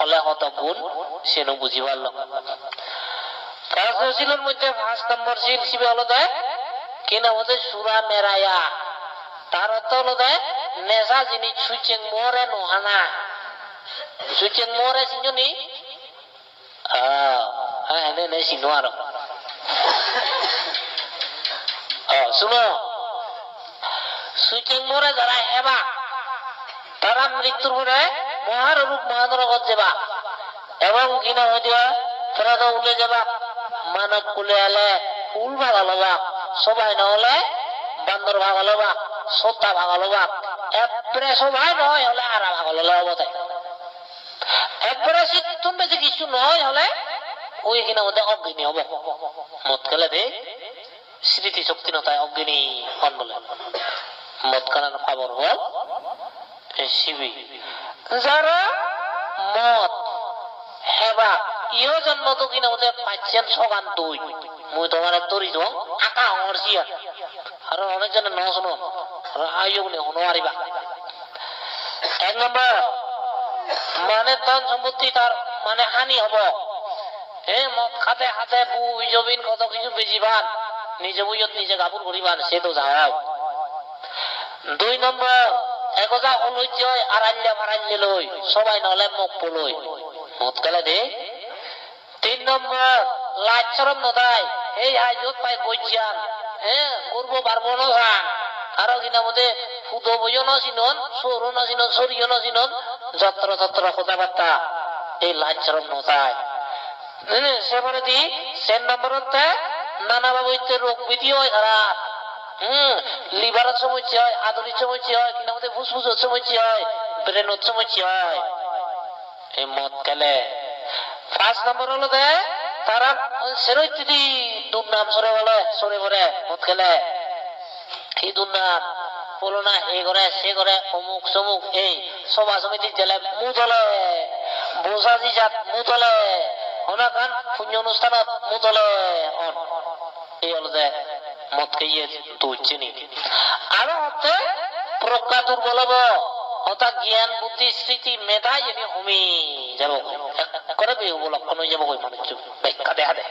হলে হত গুণ সেনু বুঝি পারল। পাঁচ শিলের মধ্যে নম্বর হলো দেয়? ওদের সুরা তার অর্থ হলো দেয়, নেশা যিনি নোহানা। হ্যাঁ হ্যাঁ শুনো। যারা হেবা, তারা মৃত্যুর পরে মহারূপ মহানরগত যাবা এবং কিনা হইতে তোরা তো উলে যাবা মানব কুলে আলে ফুল ভাগালো বা, সবাই নহলে বান্দর ভাগালো বা, সত্তা ভাগালো বা, একবারে সবাই নয় হলে আরা হব একবারে সিদ্ধুন বেশি কিছু নয় হলে ওই কিনা মধ্যে অজ্ঞানী হব। মদ খেলে দে স্মৃতি শক্তি নতায় অজ্ঞানী হন বলে মদ খানার খবর হল শিবি যারা মদ, হেবা জন্ম তো কিনা ওদের পাচ্ছেন দুই। মুই তোমার তরি আকা আর অনেকজনে ন শুনো আয়োগ নে হনো আরিবা এক নম্বর মানে ধন সম্পত্তি তার মানে হানি হব। হে মদ খাতে হাতে বুই জবিন কত কিছু বেজিবান নিজে বুইয়ত নিজে কাপড় করিবান সে তো যাও। দুই নম্বর একজা অলৈজ্য আড়াল্যা মারাল্যে লই, সবাই নহলে মুখ পলই। মদ খেলে দে। তিন নম্বর নদাই। এই পাই হ্যাঁ করব পারব না কিনা মধ্যে বইও না চিনন সরু না চিনন সরিও চিনন যত্র তত্র কথাবার্তা। এই লাজ নদাই। সেবারে দি, সেন নম্বরতে, নানা বাবুতে রোগ বিধি হয় খারাপ হম, লিভারের সমস্যা হয়, আদরির সমস্যা হয় কিনা মধ্যে ফুসফুসের সমস্যা হয়, ব্রেনের সমস্যা হয়? এই মদ খেলে। পাঁচ নম্বর হলো দে তারা সেরই যদি দুর্নাম সরে বলে, সরে পড়ে মদ খেলে। কি দুর্নাম? বলো না এই করে সে করে অমুক সমুক, এই সভা সমিতি জেলে মু তলে বোঝাজি জাত মু তলে অনাকান পুণ্য অনুষ্ঠানত মু তলে এই হলো দে মদ খাইয়ে তুলছে নি। আরও হচ্ছে প্রজ্ঞা দুর্বল অর্থাৎ জ্ঞান, বুদ্ধি, স্মৃতি, মেধা, এনে হমি যাব। করে বিহু লক্ষণ হয়ে যাব মানুষ ব্যাখ্যা দেখা দেয়।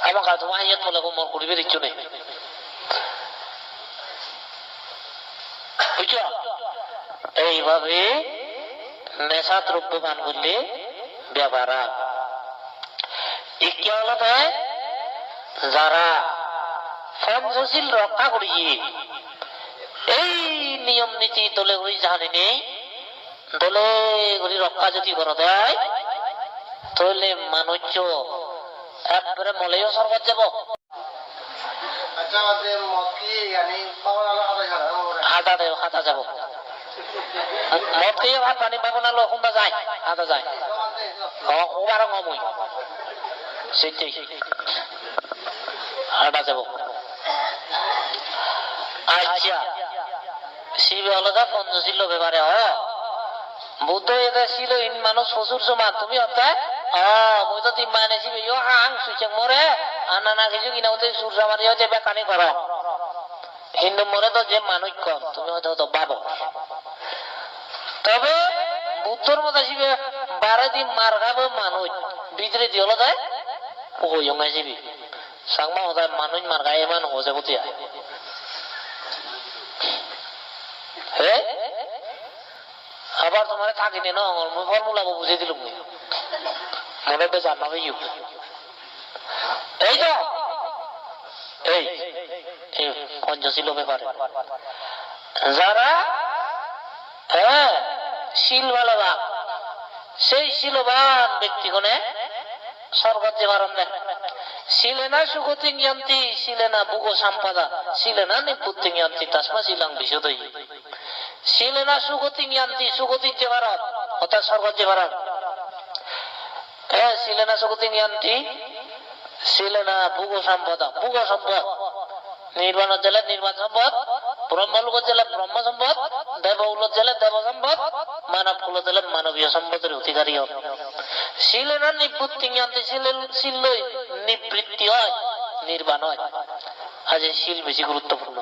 আমার কাছে তোমার ইয়ে তোলে মন করিবে দিচ্ছ নেই এইভাবে নেশা দ্রব্য পান করলে ব্যবহার হলো যারা পঞ্চশীল রক্ষা করিয়ে এই নিয়ম নীতি দলে করি জানি নেই, দলে করি রক্ষা যদি করে দেয় তাহলে মানুষ একবারে মলেও সরবত দেব। আচ্ছা। পঞ্চশীল এটা ছিল ইন মানুষ প্রচুর সমান তুমি অর্থাৎ Mo ito timane si Biyo hang suceng more ana না কিছু কিনা ওদের সূর্য মারিও যে বেকানি করো হিন্দু মরে তো যে মানুষ কম তুমি হয়তো তো ভাবো তবে বুদ্ধর মতো শিবে বারো দিন মার খাব মানুষ ভিতরে দিয়ে হলো সাংমা মানুষ মার বুঝিয়া আবার তোমার থাকিনি না ফর্মুলা বুঝে দিলাম মনে জানাবে ইউ এই তো এই পঞ্চশীল ব্যাপারে যারা হ্যাঁ শিল ভালোবান সেই শিলবান ব্যক্তিগণে স্বর্গত বারণ দেয় শিলেনা সুগতি জ্ঞান্তি শিলেনা বুগো সম্পাদা শিলেনা নিপুত্তি জ্ঞান্তি তাসমা শিলাং বিশদই শিলেনা সুগতি জ্ঞান্তি সুগতির যে ভারত অর্থাৎ স্বর্গজ্জে ভারান শক্তি নিয়ন্ত্রী শিলেনা ভূগ সম্পদ ভূগ সম্পদ। নির্বাণ জেলা সম্পদ, ব্রহ্মলোক জেলা ব্রহ্ম সম্পদ দেবউল জেলা দেব সম্পদ মানব কুল জেলা মানবীয় সম্পদের অধিকারী হন নিবৃত্তি জ্ঞানতে শিলেন শিলই নিবৃত্তি হয়, নির্বাণ হয়। আজ শিল বেশি গুরুত্বপূর্ণ।